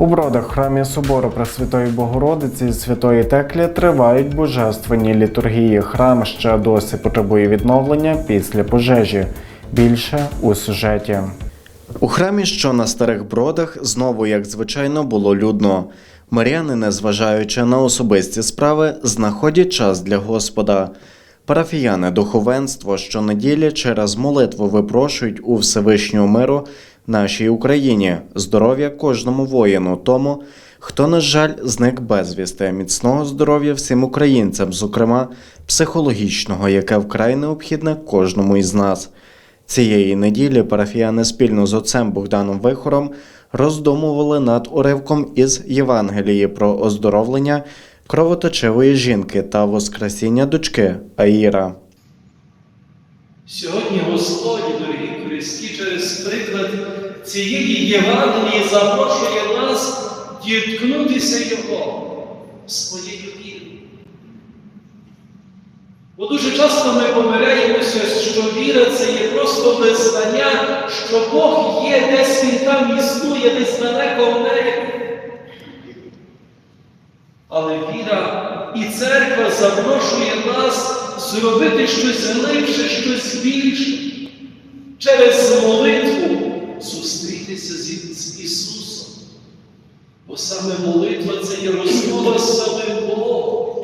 У бродах храмі собору Пресвятої Богородиці і Святої Теклі тривають божественні літургії. Храм ще досі потребує відновлення після пожежі. Більше у сюжеті. У храмі, що на старих бродах, знову, як звичайно, було людно. Мар'яни, незважаючи на особисті справи, знаходять час для Господа. Парафіяни духовенство щонеділі через молитву випрошують у Всевишнього миру нашій Україні, здоров'я кожному воїну, тому, хто, на жаль, зник безвісти, міцного здоров'я всім українцям, зокрема психологічного, яке вкрай необхідне кожному із нас. Цієї неділі парафіяни спільно з отцем Богданом Вихором роздумували над уривком із Євангелії про оздоровлення кровоточивої жінки та воскресіння дочки Аїра. Сьогодні Господь, дорогі Христі, через приклад цієї Євангелії запрошує нас діткнутися Його своєю вірою. Бо дуже часто ми помиляємося, що віра це є просто визнання, що Бог є, десь Він там існує, десь далеко в небі. Але віра і церква запрошує нас зробити щось глибше, щось більше. Через зустрітися з, Ісусом. Бо саме молитва це є розмова з самим Богом.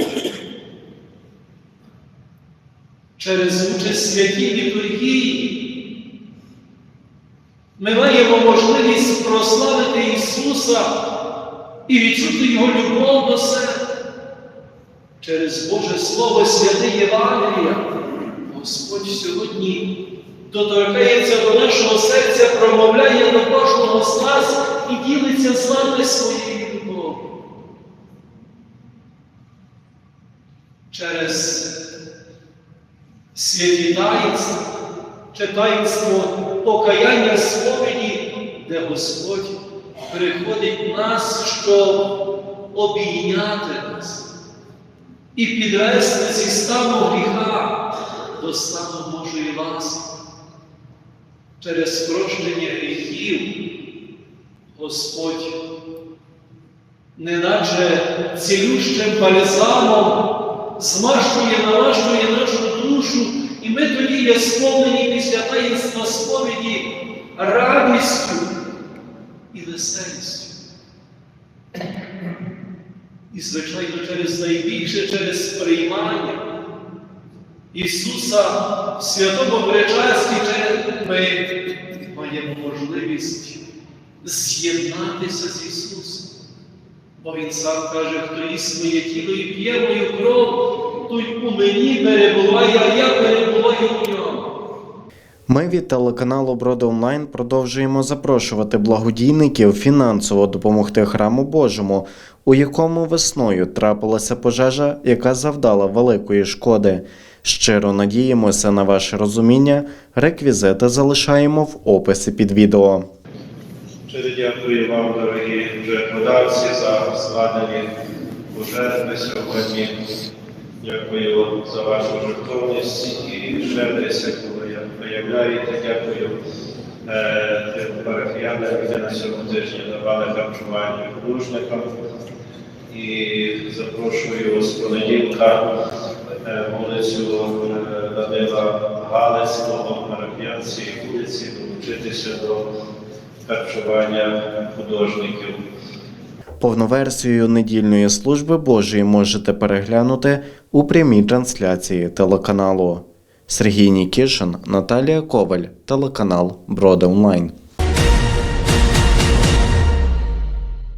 Через участь святій літургії ми маємо можливість прославити Ісуса і відчути Його любов до себе. Через Боже Слово святе Євангелія Господь сьогодні доторкається до нашого серця, промовляє до кожного з нас і ділиться з нами своєю любов'ю. Через святі таїнства, чи таїнство покаяння сповіді, де Господь приходить нас, щоб обійняти нас і підвести зі стану гріха до стану Божої ласки. Через прощення гріхів Господь, неначе цілющим бальзамом, змащує, намащує нашу душу, і ми тоді є сповнені після таїнства сповіді радістю і веселістю. І, звичайно, через найбільше, через приймання Ісуса ми маємо можливість з'єднатися з Ісусом. Бо Він сам каже, хто їсть моє тіло і п'є мою кров, той у мені перебуває, а я перебуваю у ньому. Ми від телеканалу Броди Онлайн продовжуємо запрошувати благодійників фінансово допомогти храму Божому, у якому весною трапилася пожежа, яка завдала великої шкоди. Щиро надіємося на ваше розуміння. Реквізити залишаємо в описі під відео. Щиро дякую вам, дорогі жертводавці, за складені пожертви сьогодні. Дякую за вашу жертовність і щедрість, яку ви виявляєте. Дякую е, тим парафіянам, які на цьому тижні давали харчування художникам. І запрошую з понеділка е, вулицю е, Данила Галицького, парафіянці вулиці, долучитися до харчування художників. Повну версію недільної служби Божої можете переглянути у прямій трансляції телеканалу. Сергій Нікішин, Наталія Коваль, телеканал Броди Онлайн.